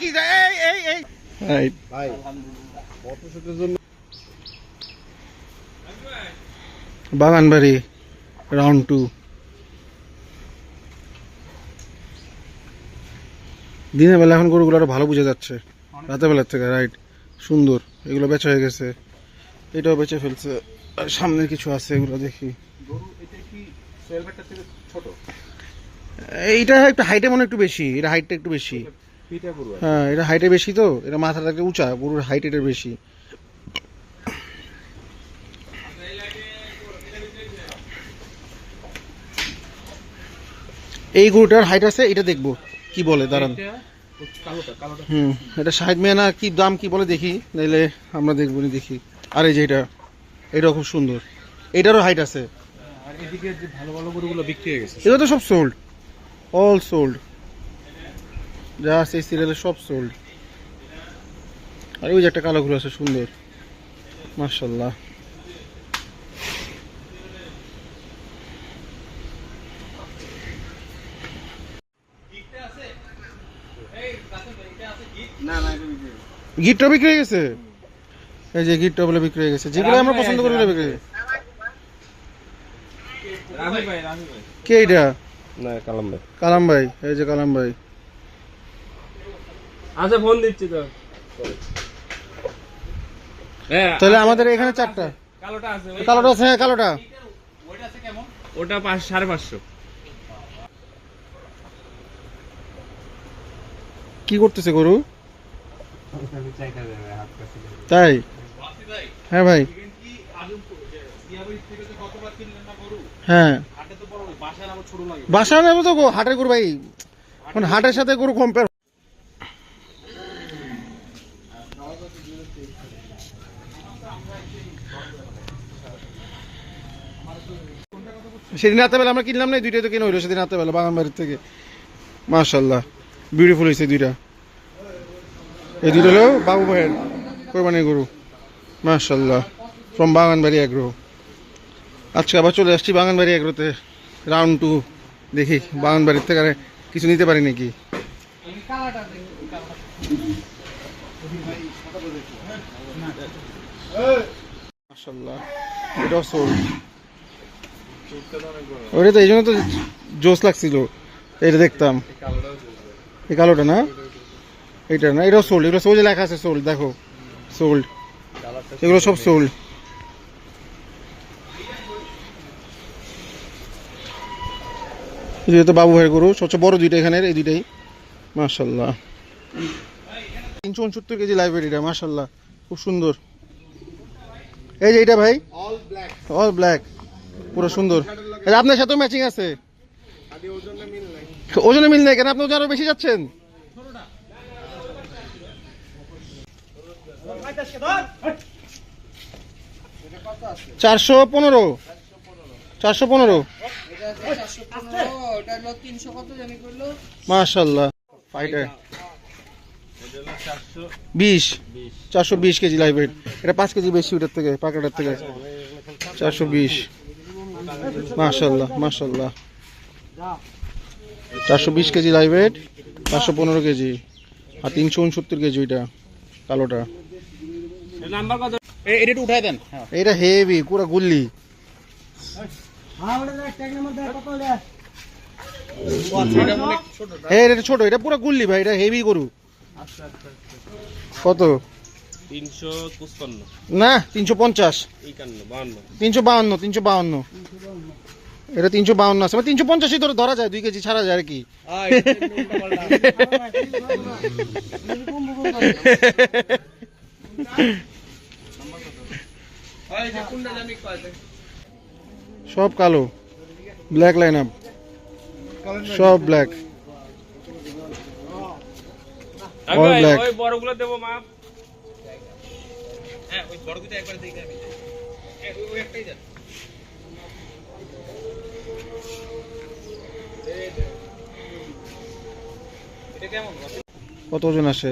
কি এই এই এই। ভাই। ফটোশুটের জন্য বাগানবাড়ি রাউন্ড টু দিনের বেলা এখন গরুগুলো আরও ভালো বোঝা যাচ্ছে। রাতের বেলার থেকে রাইট সুন্দর এগুলো বেচা হয়ে গেছে। এটাও বেচে ফেলছে। আর সামনের কিছু আছে এগুলো দেখি। এটা কি সেলভেটটা থেকে ছোট? এইটা একটু হাইটে মনে একটু বেশি এটা হাইটটা একটু বেশি। হ্যাঁ এটা হাইটে বেশি তো? এটা মাথাটা উঁচা গরুর হাইট এটা বেশি। এই গরুটার হাইট আছে এটা দেখব। কি বলে দাঁড়ান। এটা হুম এটা ষাট মেয়ে না কি দাম কি বলে দেখি নাইলে আমরা দেখব নি দেখি। আর এই যে এটা এটাও খুব সুন্দর। এটারও হাইট আছে। আর এদিকে যে ভালো ভালো গরুগুলো বিক্রি হয়ে গেছে। এগুলো তো সব সোল্ড অল সোল্ড যা আছে এই সিরিয়ালে সব সোল্ড আর ওই যে একটা কালো ঘুরে আছে সুন্দর। মার্শাল্লাহ গিটটা বিক্রি হয়ে গেছে? এই যে গিটটা বলে বিক্রি হয়ে গেছে। যেগুলো আমরা পছন্দ করি ওগুলো বিক্রি হয়ে গেছে। রামি ভাই রামি ভাই। কে এটা না কালাম ভাই। কালাম ভাই এই যে কালাম ভাই। আচ্ছা ফোন দিচ্ছি তো হ্যাঁ তাহলে আমাদের এখানে চারটা। কালোটা আছে কালোটা আছে হ্যাঁ কালোটা। ওটা পাঁচ সাড়ে পাঁচশো। কি করতেছে গরু? তাই? হ্যাঁ ভাই। হ্যাঁ। বাসা নেব তো গো, হাটের গরু ভাই। মানে হাটের সাথে গরু কম্পেয়ার সেদিন রাতেবেলা আমরা কিনলাম না দুইটাই তো কিনে হইল সেদিন রাতেবেলা বাগান বাড়ির থেকে মাশাল্লাহ বিউটিফুল হয়েছে দুইটা। এই দুইটা হলো বাবু ভাইয়ের কোরবানির গরু। মাশাল্লাহ ফ্রম বাগানবাড়ি এগ্রো আজকে আবার চলে আসছি বাগানবাড়ি এগ্রোতে রাউন্ড টু দেখি বাগানবাড়ির থেকে কিছু নিতে পারি নাকি। মাশাল্লাহ এটাও সোল ওটা তো, এই জন্য তো জোস লাগছিল। এটা দেখতাম। এই কালোটা না? এটা না? এটাও সোল্ড এগুলো সোল্ড লেখা আছে সোল্ড দেখো। সোল্ড এগুলো সব সোল্ড এই যেহেতু বাবু ভাইয়ের গরু, সবচেয়ে বড় দুইটা এখানের, এই দুইটাই। মার্শাল্লাহ তিনশো উনসত্তর কেজি লাইব্রেরিটা মার্শাল্লাহ খুব সুন্দর। এই যে এইটা ভাই? অল ব্ল্যাক অল ব্ল্যাক পুরো সুন্দর। আপনার সাথেও ম্যাচিং আছে। ওজনে মিল নাই কেন? আপনি ওজন আরও বেশি যাচ্ছেন। চারশো পনেরো। চারশো পনেরো। ফাইটার বিশ। চারশো বিশ কেজি লাইভ এটা পাঁচ কেজি বেশি ওটার থেকে, পাকাটার থেকে। চারশো বিশ। মাশাল্লাহ মাশাল্লাহ চারশো বিশ কেজি লাইভ ওয়েট পাঁচশো পনেরো কেজি। আর তিনশো উনসত্তর কেজি ওইটা কালোটা। এটা হেভি পুরো গুল্লি। হ্যাঁ এটা ছোট এটা পুরো গুল্লি ভাই এটা হেভি গরু। কত? না তিনশো পঞ্চাশ। তিনশো তিনশো এটা তিনশো আছে। মানে তিনশো পঞ্চাশই ধরে ধরা যায় দুই কেজি ছাড়া যায় আর কি। সব কালো। ব্ল্যাক লাইন আপ সব ব্ল্যাক black. বড়গুলো দেবো মাপ। হ্যাঁ ওই বড়গুলো একবার দেখে আমি হ্যাঁ, ওই- ওই একটাই দেন কত ওজন আসে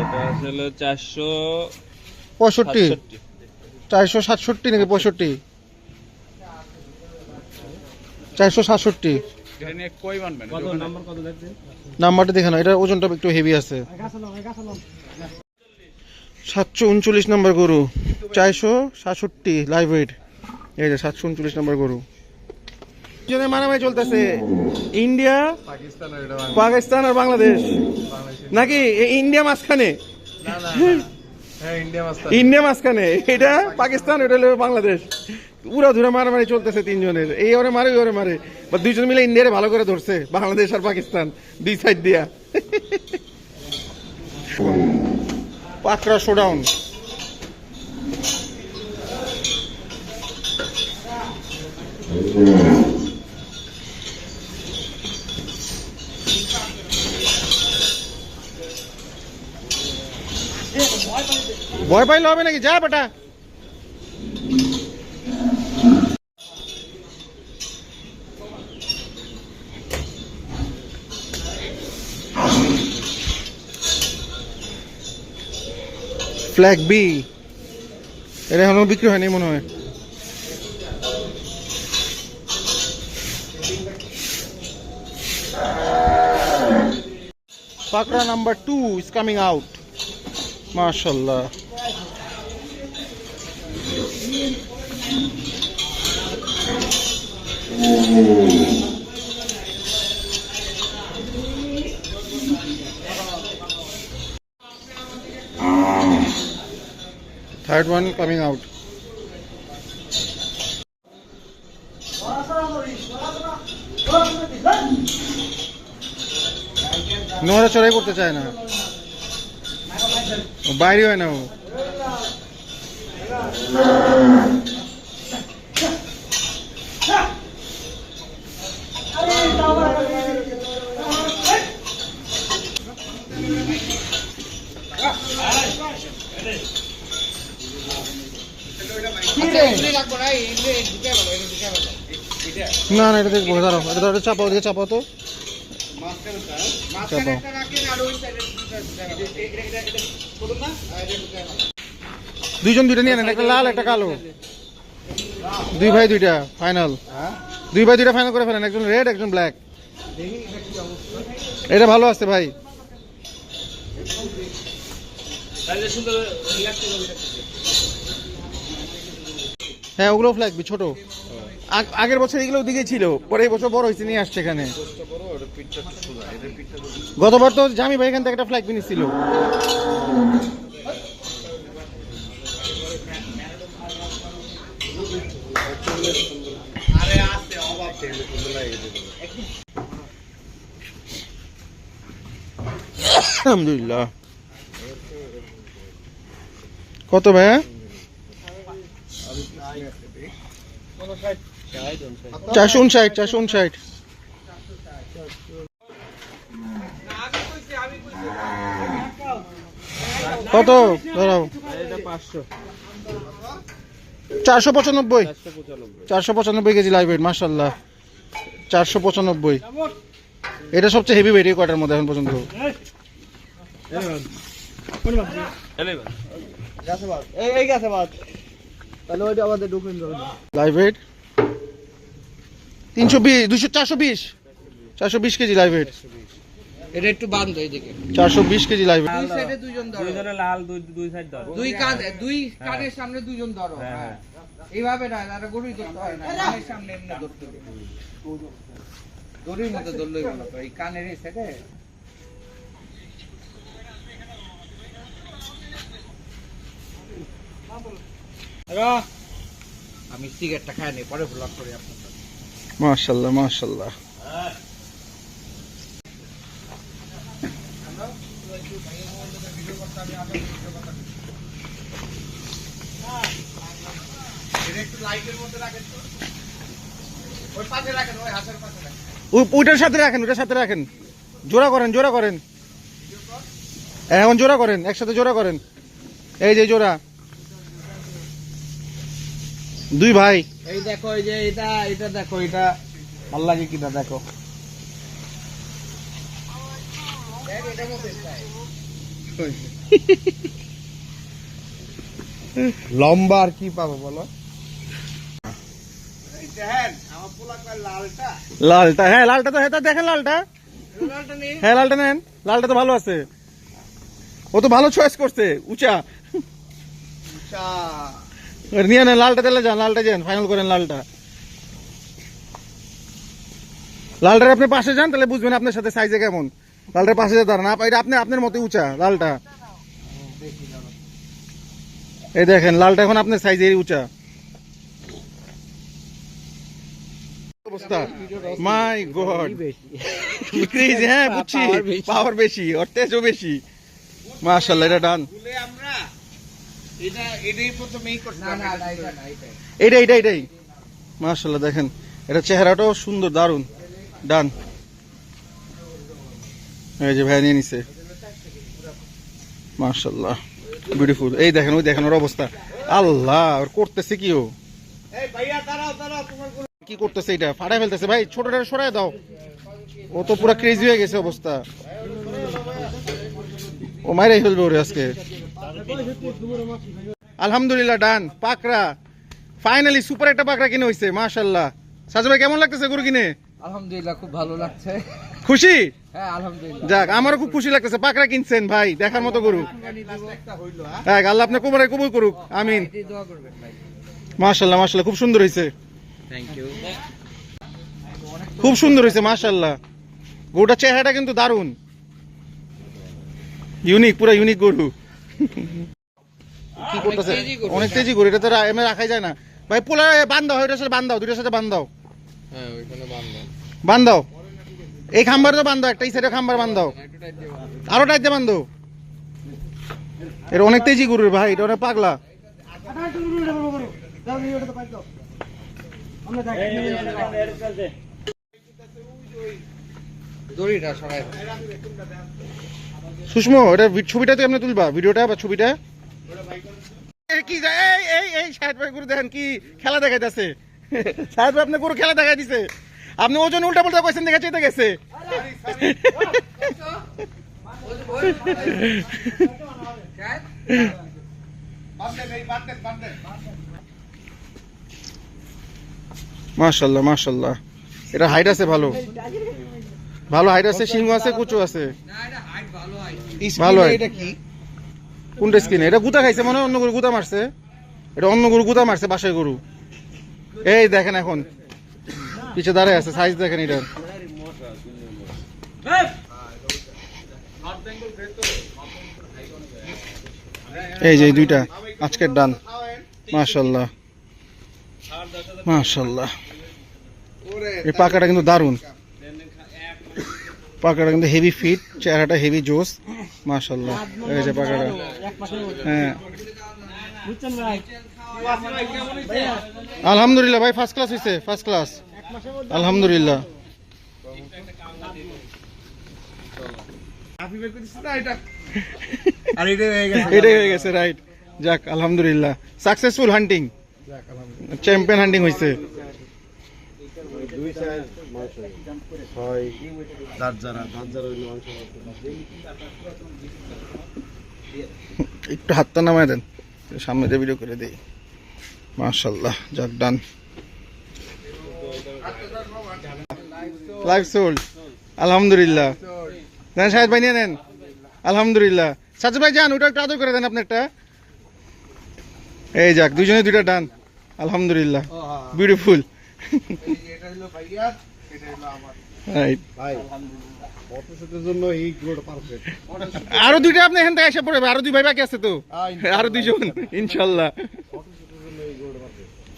এটা আসলে চারশো পঁয়ষট্টি। চারশো সাতষট্টি নাকি পঁয়ষট্টি? চারশো সাতষট্টি। নাম্বারটা দেখে না এটা ওজনটা একটু হেভি আছে। সাতশো উনচল্লিশ নম্বর গরু চারশো সাতষট্টি লাইভ ওয়েট এই যে সাতশো উনচল্লিশ নম্বর গরু। জনে মারামারি চলতেছে। ইন্ডিয়া পাকিস্তান আর বাংলাদেশ। নাকি এ- ইন্ডিয়া মাঝখানে? ইন্ডিয়া মাঝখানে। এটা পাকিস্তান এটা হলো বাংলাদেশ। পুরো ধরে মারামারি চলতেছে তিনজনের। এই ওরে মারে ওরে মারে। বা দুইজন মিলে ইন্ডিয়ারে ভালো করে ধরছে বাংলাদেশ আর পাকিস্তান দুই সাইড দিয়া। পাকড়া শোডাউন। ভয় পাইলে হবে নাকি? যা বেটা। ফ্ল্যাগ বি এটা এখনও বিক্রি হয়নি মনে হয়। পাকড়া number two is coming out মাশাল্লাহ Third one coming out. নোরা চড়াই করতে চায় না বাইরে হয় না ও না না এটা দেখব দাঁড়াও এটা দাঁড়াও চাপাও দিকে চাপাও তো। চাপাও। দুইজন দুইটা নিয়ে নেন একটা লাল একটা কালো। দুই ভাই দুইটা ফাইনাল দুই ভাই দুইটা ফাইনাল করে ফেলেন একজন রেড একজন ব্ল্যাক এটা ভালো আছে ভাই। সুন্দর হ্যাঁ ওগুলো ফ্ল্যাগ ছোট। আগ- আগের বছর এগুলো দিকে ছিল, পরে এই বছর বড় হয়েছে, নিয়ে আসছে এখানে। গতবার তো জামি ভাই এখান থেকে একটা ফ্ল্যাগ কিনেছিল আলহামদুলিল্লাহ। কত ভাইয়া চারশো উনষাট চারশো উনষাট। কত? ধরাও চারশো পঁচানব্বই। চারশো পঁচানব্বই কেজি লাইভ ওয়েট মার্শাল্লাহ চারশো পঁচানব্বই। এটা সবচেয়ে হেভি ওয়েট এই কয়টার মধ্যে এখন পর্যন্ত। লাইভ ওয়েট তিনশো বিশ দুশো চারশো বিশ। চারশো বিশ কেজি লাইভ ওয়েট এটা একটু বান্ধ এইদিকে কেজি লাইভ দুই সাইডে দুইজন ধরো। দুইজনে লাল দুই দুই সাইড ধর। দুই কান দুই কানের সামনে দুইজন ধরো। হ্যাঁ এইভাবে না আর গরুই ধরতে হয় না। কানের সামনে এমনি ধরতে হবে। গরুর মতো ধরলেই ভালো। এই কানের এই সাইডে আমি সিগারেটটা খাই নি পরে ব্লক করি আপনার রাখেন ও- ওইটার সাথে রাখেন, ওইটার সাথে রাখেন। জোড়া করেন জোড়া করেন। এখন জোড়া করেন, একসাথে জোড়া করেন। এই যে জোড়া। দুই ভাই। এই দেখো এই যে এটা এটা দেখো এটা। ভালো লাগে কিনা দেখো। লম্বা আর কি পাবো বলো? লালটা। হ্যাঁ লালটা তো হ্যাঁ দেখেন লালটা। হ্যাঁ লালটা নেন। লালটা তো ভালো আছে। ও তো ভালো চয়েস করছে উঁচা। এবার নিয়ে নেন লালটা দিলে যান লালটা যান ফাইনাল করেন লালটা। লালটার আপনি পাশে যান তাহলে বুঝবেন আপনার সাথে সাইজে কেমন। লালটার পাশে পারেন আপ- এটা আপনি আপনার মতো উঁচা লালটা। এই দেখেন লালটা এখন আপনার সাইজে উঁচা। অবস্থা। মাই গড ক্রেজি হ্যাঁ বুঝছি। পাওয়ার বেশি। ওর তেজও বেশি। মাশাল্লাহ এটা ডান এটা এটাই প্রথমেই করতে না না না, এটা না এটা এইটাই এইটাই এইটাই মাশাল্লাহ দেখেন। এটা চেহারাটাও সুন্দর দারুণ ডান। এই যে ভাই নিয়ে নিছে। মাশাল্লাহ বিউটিফুল এই দেখেন ওই দেখেন ওর অবস্থা। আল্লাহ ওর করতেছে কি ও? কি করতেছে এটা? ফাটাই ফেলতেছে। ভাই ছোটটা সরাই দাও। ও তো পুরো ক্রেজি হয়ে গেছে অবস্থা। ও মাইরাই ফেলবে ওরে আজকে। আলহামদুলিল্লাহ ডান। পাকড়া। ফাইনালি সুপার একটা পাকড়া কিনে হইছে মাশাল্লাহ সাজু ভাই কেমন লাগতেছে গরু কিনে? আলহামদুলিল্লাহ খুব ভালো লাগছে। খুশি? হ্যাঁ আলহামদুলিল্লাহ। যাক আমারও খুব খুশি লাগতেছে। পাকড়া কিনছেন ভাই দেখার মতো গরু। হ্যাঁ আল্লাহ আপনার কোমরে কবুল করুক। আমিন। মাশাল্লাহ মাশাল্লাহ খুব সুন্দর হয়েছে খুব সুন্দর হয়েছে মাশাল্লাহ গরুটার চেহারাটা কিন্তু দারুণ। ইউনিক পুরো ইউনিক গরু। কি করতেছে? অনেক তেজি গরু এটা তো এমনি রাখাই যায় না। ভাই পোলা বান্ধাও ওইটার সাথে বান্ধাও দুইটার সাথে বান্ধাও হ্যাঁ ওইখানে বান্ধব বান্ধাও এই খাম্বার তো বান্ধাও একটা এই সাইডে খাম্বার বান্ধাও আরও টাইট দিয়ে বান্ধো এটা অনেক তেজি গরু ভাই এটা অনেক পাগলা। দড়িটা সরাই। সুষমো এটা ছবিটা তো আপনি তুলবা? ভিডিওটা বা ছবিটা? কি এই এই এই শাহেদ ভাই গুরু দেখেন কি খেলা দেখাইতেছে। শাহেদ ভাই আপনি গুরু খেলা দেখাই দিছে। আপনি ওজন উল্টা পাল্টা কইছেন দেখা চেতে গেছে। মাশাল্লাহ মাশাল্লাহ। এটা হাইট আছে ভালো। ভালো হাইট আছে সিংহ আছে কুচু আছে। ভালো এটা কি? কোনটা স্কিনে এটা গুতা খাইছে মনে হয় অন্য গরু গুতা মারছে। এটা অন্য গরু গুতা মারছে বাসায় গরু। এই দেখেন এখন। পিছে দাঁড়ায় আছে সাইজ দেখেন এটার। এই যে এই দুইটা আজকের ডান। মাশাল্লাহ মাশাল্লাহ এই পাকাটা কিন্তু দারুণ পাকাটা কিন্তু হেভি ফিট চেহারাটা হেভি জোস। মাশাল্লাহ এই যে পাকাটা হ্যাঁ। আলহামদুলিল্লাহ ভাই ফার্স্ট ক্লাস হয়েছে ফার্স্ট ক্লাস আলহামদুলিল্লাহ। এটাই হয়ে গেছে রাইট যাক আলহামদুলিল্লাহ। সাকসেসফুল হান্টিং চ্যাম্পিয়ন হান্টিং হয়েছে একটু হাতটা নামায় দেন। সামনে দিয়ে ভিডিও করে দেই। মাশাল্লাহ যাক ডান লাইভ সোল্ড আলহামদুলিল্লাহ। দেন সাহেব ভাই নিয়ে নেন। আলহামদুলিল্লাহ। সাজু ভাই যান ওটা একটু আদর করে দেন আপনি একটা এই যাক দুজনে দুইটা ডান আলহামদুলিল্লাহ। বিউটিফুল এটা হলো ভাইয়া এটা হলো আমার। ভাই আরও দুইটা আপনি এখান থেকে এসে পড়বে আরও দুই ভাই বাকি আছে তো। আরও দুইজন ইনশাল্লাহ।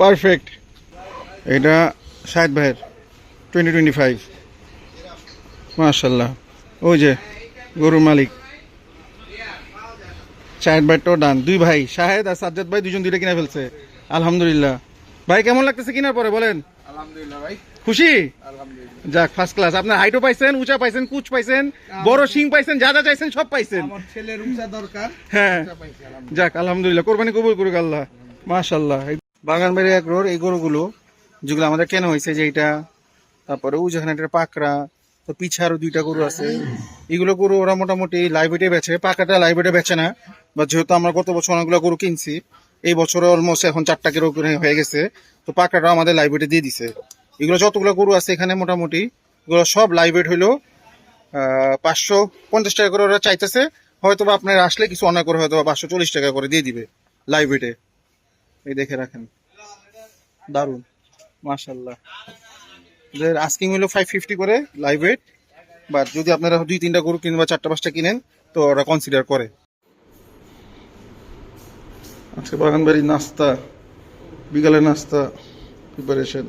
পারফেক্ট এটা সাহেদ ভাইয়ের টোয়েন্টি টোয়েন্টি ফাইভ মাশাল্লাহ। ওই যে গরুর মালিক। সাহেদ শাহেদ ভাইটাও ডান। দুই ভাই শাহেদ আর সাজ্জাদ ভাই দুজন দুইটা কিনে ফেলছে। আলহামদুলিল্লাহ। ভাই কেমন লাগতেছে কেনার পরে বলেন? আলহামদুলিল্লাহ ভাই। খুশি? যাক ফার্স্ট ক্লাস আপনার হাইটও পাইছেন উঁচা পাইছেন কুচ পাইছেন বড় শিং পাইছেন যা যা চাইছেন সব পাইছেন। ছেলের উঁচা দরকার হ্যাঁ। যাক আলহামদুলিল্লাহ। কোরবানি কবুল করুক আল্লাহ। মাশাল্লাহ বাগান বাড়ি এক রোড এই গরুগুলো যেগুলো আমাদের কেন হয়েছে যে এটা তারপরে ও যেখানে একটা পাকড়া তো পিছে আরও দুইটা গরু আছে। এগুলো গরু ওরা মোটামুটি লাইব্রেটে বেছে পাকাটা লাইব্রেটে বেছে না। বা যেহেতু আমরা গত বছর অনেকগুলো গরু কিনছি এই বছর অলমোস্ট এখন চারটা কিলো করে হয়ে গেছে তো পাকড়াটা আমাদের লাইব্রেরি দিয়ে দিছে। এগুলো যতগুলো গরু আছে এখানে মোটামুটি, এগুলো সব লাইব্রেরি হইল পাঁচশো পঞ্চাশ টাকা করে ওরা চাইতেছে। হয়তো বা আপনার আসলে কিছু অনেক করে হয়তো পাঁচশো চল্লিশ টাকা করে দিয়ে দিবে লাইব্রেরিতে এই দেখে রাখেন। দারুণ মাশাল্লাহ আস্কিং হলো ফাইভ ফিফটি করে লাইভ ওয়েট বাট যদি আপনারা দুই তিনটা গরু কিনেন বা চারটা পাঁচটা কিনেন, তো ওরা কনসিডার করে। আজকে বাগানবাড়ির নাস্তা, বিকালের নাস্তা প্রিপারেশন